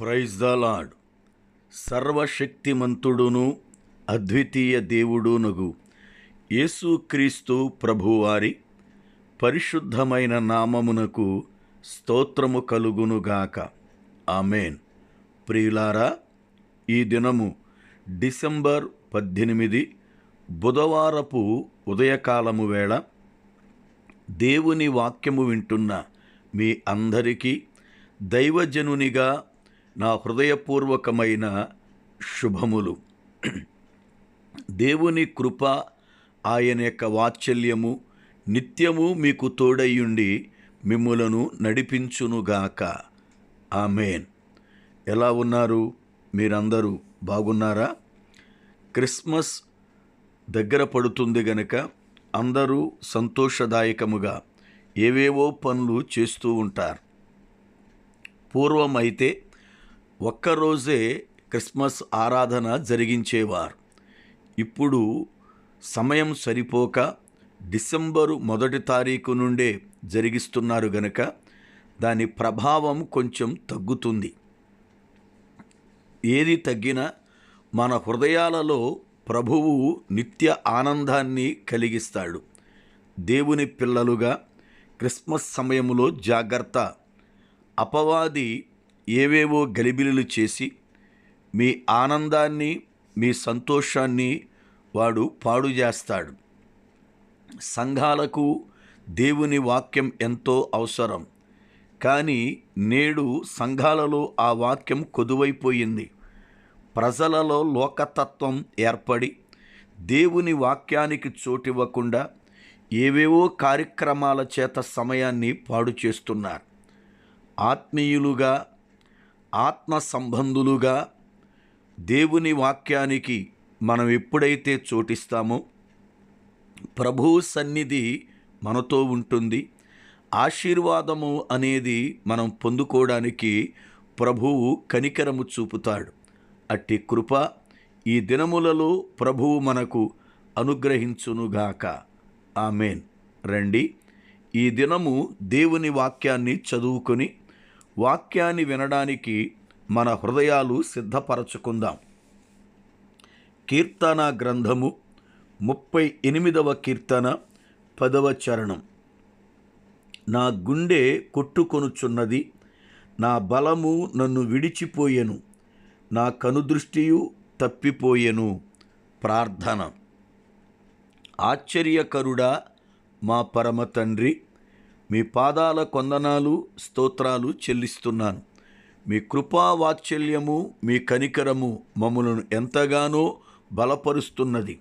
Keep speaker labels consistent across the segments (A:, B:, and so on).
A: Praise the lord సర్వశక్తిమంతుడును అద్వితీయ దేవుడునగు యేసుక్రీస్తు ప్రభువారి పరిశుద్ధమైన నామమునకు స్తోత్రము కలుగునుగాక ఆమెన్. ప్రియులారా ఈ దినము డిసెంబర్ పద్దెనిమిది బుధవారపు ఉదయకాలము వేళ దేవుని వాక్యము వింటున్న మీ అందరికీ దైవజనునిగా నా హృదయపూర్వకమైన శుభములు. దేవుని కృప ఆయన యొక్క వాత్సల్యము నిత్యము మీకు తోడయ్యుండి మిమ్ములను నడిపించునుగాక ఆమెన్. ఎలా ఉన్నారు మీరందరూ? బాగున్నారా? క్రిస్మస్ దగ్గర పడుతుంది గనక అందరూ సంతోషదాయకముగా ఏవేవో పనులు చేస్తూ ఉంటారు. పూర్వం అయితే ఒక్కరోజే క్రిస్మస్ ఆరాధన జరిగించేవారు. ఇప్పుడు సమయం సరిపోక డిసెంబరు మొదటి తారీఖు నుండే జరిగిస్తున్నారు గనక దాని ప్రభావం కొంచెం తగ్గుతుంది. ఏది తగ్గినా మన హృదయాలలో ప్రభువు నిత్య ఆనందాన్ని కలిగిస్తాడు. దేవుని పిల్లలుగా క్రిస్మస్ సమయంలో జాగ్రత్త. అపవాది ఏవేవో గలిబిలులు చేసి మీ ఆనందాన్ని మీ సంతోషాన్ని వాడు పాడు చేస్తాడు. సంఘాలకు దేవుని వాక్యం ఎంతో అవసరం. కానీ నేడు సంఘాలలో ఆ వాక్యం కొదువైపోయింది. ప్రజలలో లోకతత్వం ఏర్పడి దేవుని వాక్యానికి చోటివ్వకుండా ఏవేవో కార్యక్రమాల చేత సమయాన్ని పాడు చేస్తున్నారు. ఆత్మీయులుగా ఆత్మ సంబంధులుగా దేవుని వాక్యానికి మనం ఎప్పుడైతే చోటిస్తామో ప్రభువు సన్నిధి మనతో ఉంటుంది. ఆశీర్వాదము అనేది మనం పొందుకోవడానికి ప్రభువు కనికరము చూపుతాడు. అట్టి కృప ఈ దినములలో ప్రభువు మనకు అనుగ్రహించునుగాక. ఆమెన్. రండి. ఈ దినము దేవుని వాక్యాన్ని చదువుకొని వాక్యాన్ని వినడానికి మన హృదయాలు సిద్ధపరచుకుందాం. కీర్తన గ్రంథము ముప్పై ఎనిమిదవ కీర్తన పదవ చరణం. నా గుండె కొట్టుకొనుచున్నది నా బలము నన్ను విడిచిపోయెను నా కనుదృష్టియు తప్పిపోయెను. ప్రార్థన. ఆశ్చర్యకరుడా మా పరమ తండ్రి మీ పాదాల కొందనాలు స్తోత్రాలు చెల్లిస్తున్నాను. మీ కృపా వాత్సల్యము మీ కనికరము మమ్మలను ఎంతగానో బలపరుస్తున్నది.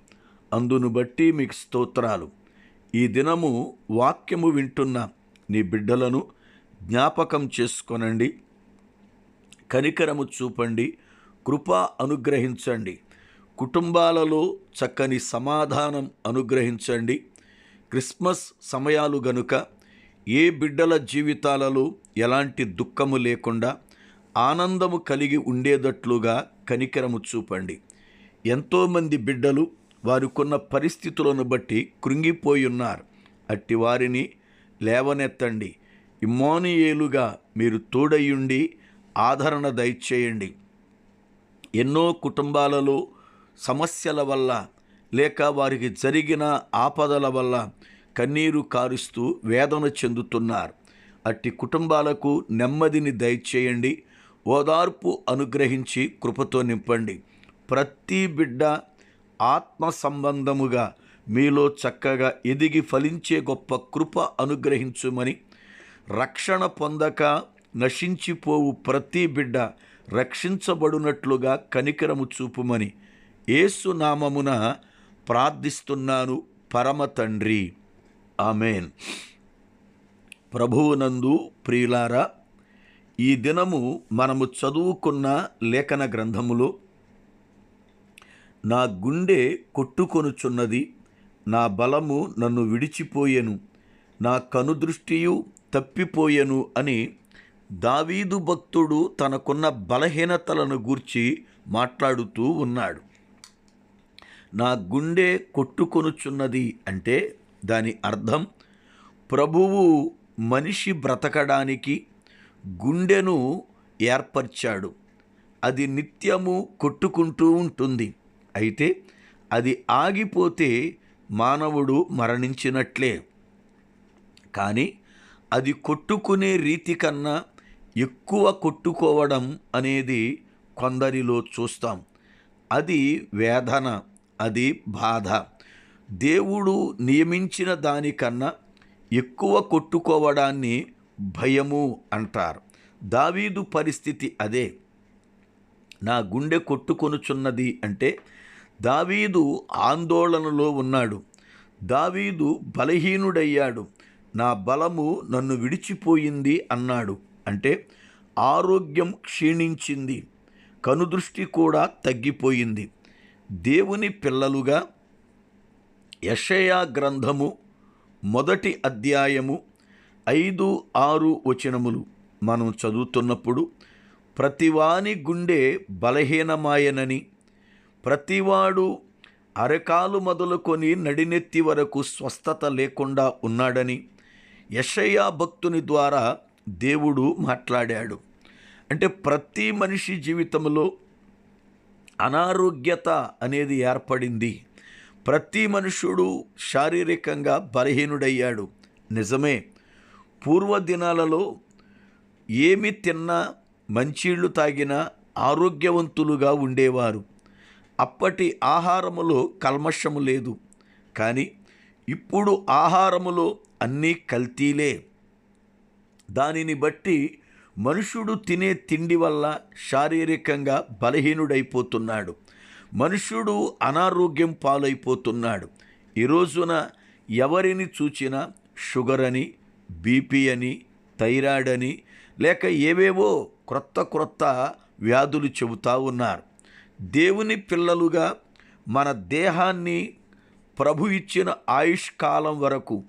A: అందును బట్టి మీకు స్తోత్రాలు. ఈ దినము వాక్యము వింటున్న నీ బిడ్డలను జ్ఞాపకం చేసుకొనండి. కనికరము చూపండి. కృప అనుగ్రహించండి. కుటుంబాలలో చక్కని సమాధానం అనుగ్రహించండి. క్రిస్మస్ సమయాలు గనుక ఏ బిడ్డల జీవితాలలో ఎలాంటి దుఃఖము లేకుండా ఆనందము కలిగి ఉండేటట్లుగా కనికరము చూపండి. ఎంతోమంది బిడ్డలు వారికున్న పరిస్థితులను బట్టి కృంగిపోయున్నారు అట్టి వారిని లేవనెత్తండి. ఇమ్మోనియేలుగా మీరు తోడయ్యుండి ఆదరణ దయచేయండి. ఎన్నో కుటుంబాలలో సమస్యల వల్ల లేక వారికి జరిగిన ఆపదల వల్ల కన్నీరు కారుస్తూ వేదన చెందుతున్నారు. అట్టి కుటుంబాలకు నెమ్మదిని దయచేయండి. ఓదార్పు అనుగ్రహించి కృపతో నింపండి. ప్రతి బిడ్డ ఆత్మ సంబంధముగా మీలో చక్కగా ఎదిగి ఫలించే గొప్ప కృప అనుగ్రహించుమని రక్షణ పొందక నశించిపోవు ప్రతి బిడ్డ రక్షించబడినట్లుగా కనికరము చూపుమని ఏసునామమున ప్రార్థిస్తున్నాను. పరమ తండ్రి. ఆమెన్. ప్రభువునందు ప్రియులారా ఈ దినము మనము చదువుకున్న లేఖన గ్రంథములో నా గుండె కొట్టుకొనుచున్నది నా బలము నన్ను విడిచిపోయెను నా కనుదృష్టియు తప్పిపోయెను అని దావీదు భక్తుడు తనకున్న బలహీనతలను గూర్చి మాట్లాడుతూ ఉన్నాడు. నా గుండె కొట్టుకొనుచున్నది అంటే దాని అర్థం ప్రభువు మనిషి బ్రతకడానికి గుండెను ఏర్పరిచాడు. అది నిత్యము కొట్టుకుంటూ ఉంటుంది. అయితే అది ఆగిపోతే మానవుడు మరణించినట్లే. కానీ అది కొట్టుకునే రీతి కన్నా ఎక్కువ కొట్టుకోవడం అనేది కొందరిలో చూస్తాం. అది వేదన అది బాధ. దేవుడు నియమించిన దానికన్నా ఎక్కువ కొట్టుకోవడాన్ని భయము అంటారు. దావీదు పరిస్థితి అదే. నా గుండె కొట్టుకొనుచున్నది అంటే దావీదు ఆందోళనలో ఉన్నాడు. దావీదు బలహీనుడయ్యాడు. నా బలము నన్ను విడిచిపోయింది అన్నాడు. అంటే ఆరోగ్యం క్షీణించింది. కనుదృష్టి కూడా తగ్గిపోయింది. దేవుని పిల్లలుగా యషయా గ్రంథము మొదటి అధ్యాయము ఐదు ఆరు వచనములు మనం చదువుతున్నప్పుడు ప్రతివాని గుండె బలహీనమాయనని ప్రతివాడు అరకాలు మొదలుకొని నడినెత్తి వరకు స్వస్థత లేకుండా ఉన్నాడని యషయా భక్తుని ద్వారా దేవుడు మాట్లాడాడు. అంటే ప్రతి మనిషి జీవితంలో అనారోగ్యత అనేది ఏర్పడింది. ప్రతి మనుషుడు శారీరకంగా బలహీనుడయ్యాడు. నిజమే. పూర్వదినాలలో ఏమి తిన్నా మంచిళ్ళు తాగినా ఆరోగ్యవంతులుగా ఉండేవారు. అప్పటి ఆహారములో కల్మషము లేదు. కానీ ఇప్పుడు ఆహారములో అన్నీ కల్తీలే. దానిని బట్టి మనుషుడు తినే తిండి వల్ల శారీరకంగా బలహీనుడైపోతున్నాడు. మనుష్యుడు అనారోగ్యం పాలైపోతున్నాడు. ఈ రోజున ఎవరిని చూచినా షుగర్ అని బీపీ అని థైరాయిడ్ అని లేక ఏవేవో క్రొత్త క్రొత్త వ్యాధులు చెబుతూ ఉన్నారు. దేవుని పిల్లలుగా మన దేహాన్ని ప్రభు ఇచ్చిన ఆయుష్ కాలం వరకు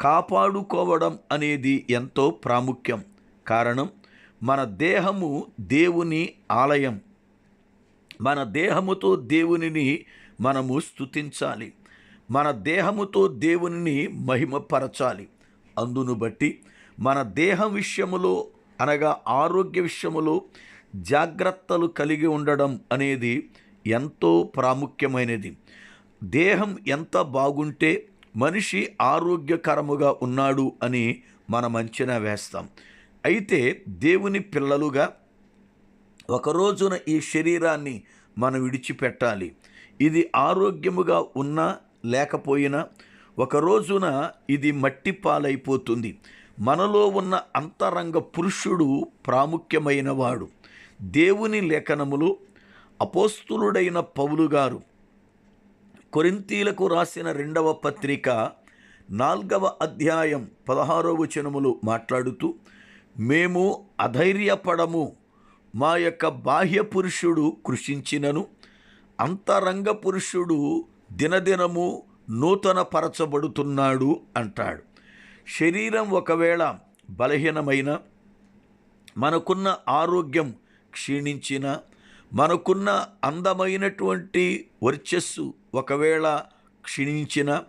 A: కాపాడుకోవడం అనేది ఎంతో ప్రాముఖ్యం. కారణం మన దేహము దేవుని ఆలయం. మన దేహముతో దేవునిని మనము స్తుతించాలి. మన దేహముతో దేవునిని మహిమపరచాలి. అందును బట్టి మన దేహం విషయములో అనగా ఆరోగ్య విషయములో జాగ్రత్తలు కలిగి ఉండడం అనేది ఎంతో ప్రాముఖ్యమైనది. దేహం ఎంత బాగుంటే మనిషి ఆరోగ్యకరముగా ఉన్నాడు అని మనం అంచనా వేస్తాం. అయితే దేవుని పిల్లలుగా ఒక రోజున ఈ శరీరాన్ని మనం విడిచిపెట్టాలి. ఇది ఆరోగ్యముగా ఉన్నా లేకపోయినా ఒక రోజున ఇది మట్టి పాలైపోతుంది మనలో ఉన్న అంతరంగ పురుషుడు ప్రాముఖ్యమైనవాడు. దేవుని లేఖనములు అపోస్తులుడైన పౌలు గారు కొరింతీలకు రాసిన రెండవ పత్రిక నాల్గవ అధ్యాయం పదహారో వచనములు మాట్లాడుతూ మేము అధైర్యపడము మా యొక్క బాహ్య పురుషుడు కృషించినను అంతరంగ పురుషుడు దినదినము నూతనపరచబడుతున్నాడు అంటాడు. శరీరం ఒకవేళ బలహీనమైన మనకున్న ఆరోగ్యం క్షీణించిన మనకున్న అందమైనటువంటి వర్చస్సు ఒకవేళ క్షీణించిన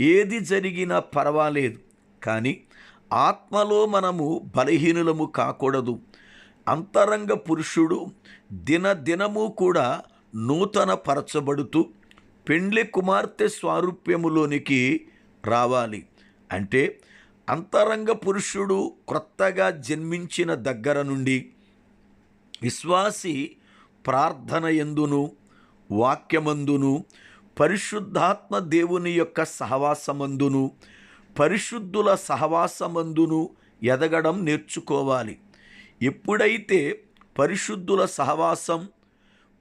A: ఏది జరిగినా పర్వాలేదు కానీ ఆత్మలో మనము బలహీనులము కాకూడదు. అంతరంగ పురుషుడు దినదినము కూడా నూతన పరచబడుతూ పెండ్లి కుమార్తె స్వారూప్యములోనికి రావాలి. అంటే అంతరంగ పురుషుడు క్రొత్తగా జన్మించిన దగ్గర నుండి విశ్వాసి ప్రార్థన ఎందును వాక్యమందును పరిశుద్ధాత్మ దేవుని యొక్క సహవాసమందును పరిశుద్ధుల సహవాసమందును ఎదగడం నేర్చుకోవాలి. ఎప్పుడైతే పరిశుద్ధుల సహవాసం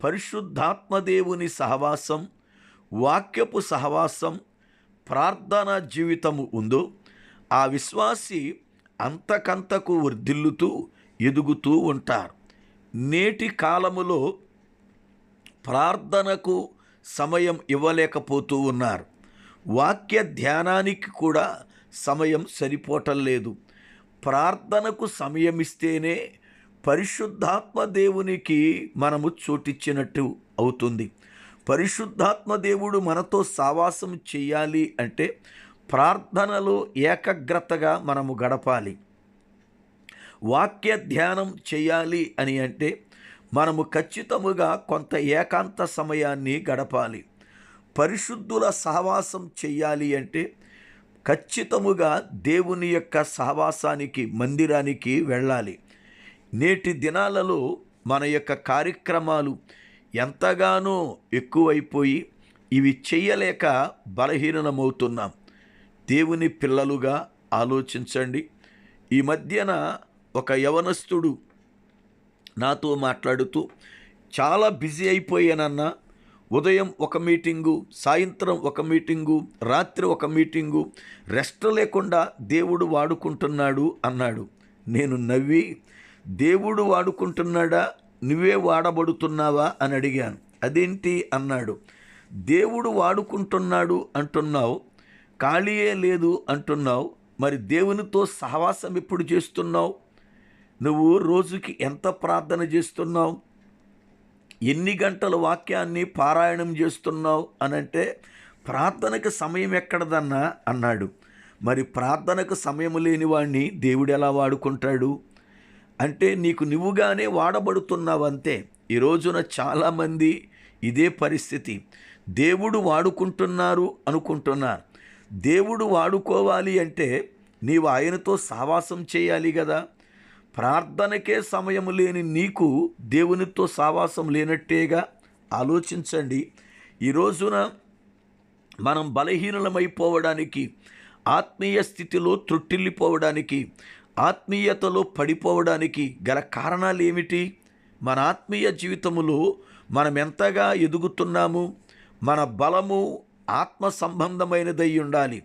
A: పరిశుద్ధాత్మదేవుని సహవాసం వాక్యపు సహవాసం ప్రార్థన జీవితము ఉందో ఆ విశ్వాసి అంతకంతకు వర్ధిల్లుతూ ఎదుగుతూ ఉంటారు. నేటి కాలములో ప్రార్థనకు సమయం ఇవ్వలేకపోతూ ఉన్నారు. వాక్య ధ్యానానికి కూడా సమయం సరిపోవటం లేదు. ప్రార్థనకు సమయం ఇస్తేనే పరిశుద్ధాత్మ దేవునికి మనము చోటిచ్చినట్టు అవుతుంది. పరిశుద్ధాత్మ దేవుడు మనతో సావాసం చేయాలి అంటే ప్రార్థనలో ఏకాగ్రతగా మనము గడపాలి. వాక్య ధ్యానం చేయాలి అని అంటే మనము ఖచ్చితముగా కొంత ఏకాంత సమయాన్ని గడపాలి. పరిశుద్ధుల సహవాసం చెయ్యాలి అంటే ఖచ్చితముగా దేవుని యొక్క సహవాసానికి మందిరానికి వెళ్ళాలి. నేటి దినాలలో మన యొక్క కార్యక్రమాలు ఎంతగానో ఎక్కువైపోయి ఇవి చెయ్యలేక బలహీనమవుతున్నాం. దేవుని పిల్లలుగా ఆలోచించండి. ఈ మధ్యన ఒక యవనస్తుడు నాతో మాట్లాడుతూ చాలా బిజీ అయిపోయానన్నా ఉదయం ఒక మీటింగు సాయంత్రం ఒక మీటింగు రాత్రి ఒక మీటింగు రెస్ట్ లేకుండా దేవుడు వాడుకుంటున్నాడు అన్నాడు. నేను నవ్వి దేవుడు వాడుకుంటున్నాడా? నువ్వే వాడబడుతున్నావా? అని అడిగాను. అదేంటి? అన్నాడు. దేవుడు వాడుకుంటున్నాడు అంటున్నావు ఖాళీయే లేదు అంటున్నావు మరి దేవునితో సహవాసం ఎప్పుడు చేస్తున్నావు? నువ్వు రోజుకి ఎంత ప్రార్థన చేస్తున్నావు? ఎన్ని గంటల వాక్యాన్ని పారాయణం చేస్తున్నావు అని అంటే ప్రార్థనకు సమయం ఎక్కడదన్నా అన్నాడు. మరి ప్రార్థనకు సమయం లేని వాడిని దేవుడు ఎలా వాడుకుంటాడు? అంటే నీకు నువ్వుగానే వాడబడుతున్నావు అంతే. ఈ రోజున చాలామంది ఇదే పరిస్థితి. దేవుడు వాడుకుంటున్నారు అనుకుంటున్నారు. దేవుడు వాడుకోవాలి అంటే నీవు ఆయనతో సావాసం చేయాలి కదా. ప్రార్థనకే సమయం లేని నీకు దేవునితో సావాసం లేనట్టేగా ఆలోచించండి. ఈ రోజున మనం బలహీనమైపోవడానికి ఆత్మీయ స్థితిలో త్రొట్టిల్లిపోవడానికి ఆత్మీయతలో పడిపోవడానికి గల కారణాలు ఏమిటి మన ఆత్మీయ జీవితములో మనం ఎంతగా ఎదుగుతున్నాము? మన బలము ఆత్మ సంబంధమైనదై ఉండాలి.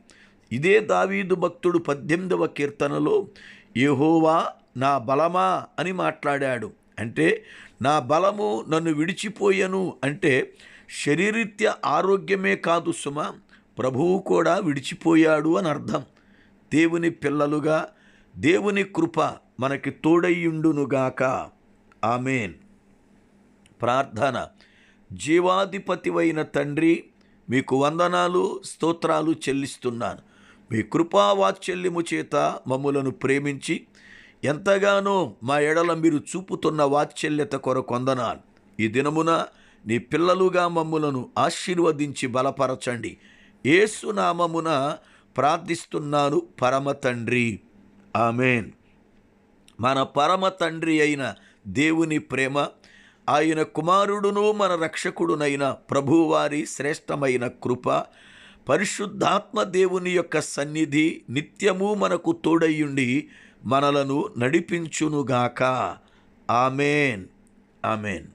A: ఇదే దావీదు భక్తుడు పద్దెనిమిదవ కీర్తనలో యహోవా నా బలమా అని మాట్లాడాడు. అంటే నా బలము నన్ను విడిచిపోయను అంటే శరీరీత్య ఆరోగ్యమే కాదు సుమ ప్రభువు కూడా విడిచిపోయాడు అని అర్థం. దేవుని పిల్లలుగా దేవుని కృప మనకి తోడయ్యుండునుగాక. ఆమెన్. ప్రార్థన. జీవాధిపతివైన తండ్రి మీకు వందనాలు స్తోత్రాలు చెల్లిస్తున్నాను. మీ కృపావాత్సల్యము చేత మమ్ములను ప్రేమించి ఎంతగానో మా ఎడల మీరు చూపుతున్న వాత్సల్యత కొరకు వందనాలు. ఈ దినమున నీ పిల్లలుగా మమ్ములను ఆశీర్వదించి బలపరచండి. ఏసునామమున ప్రార్థిస్తున్నాను పరమ తండ్రి. ఆమెన్. మన పరమ తండ్రి అయిన దేవుని ప్రేమ ఆయన కుమారుడును మన రక్షకుడునైన ప్రభువారి శ్రేష్టమైన కృప పరిశుద్ధాత్మ దేవుని యొక్క సన్నిధి నిత్యము మనకు తోడయ్యుండి మనలను నడిపించునుగాక. ఆమెన్. ఆమెన్.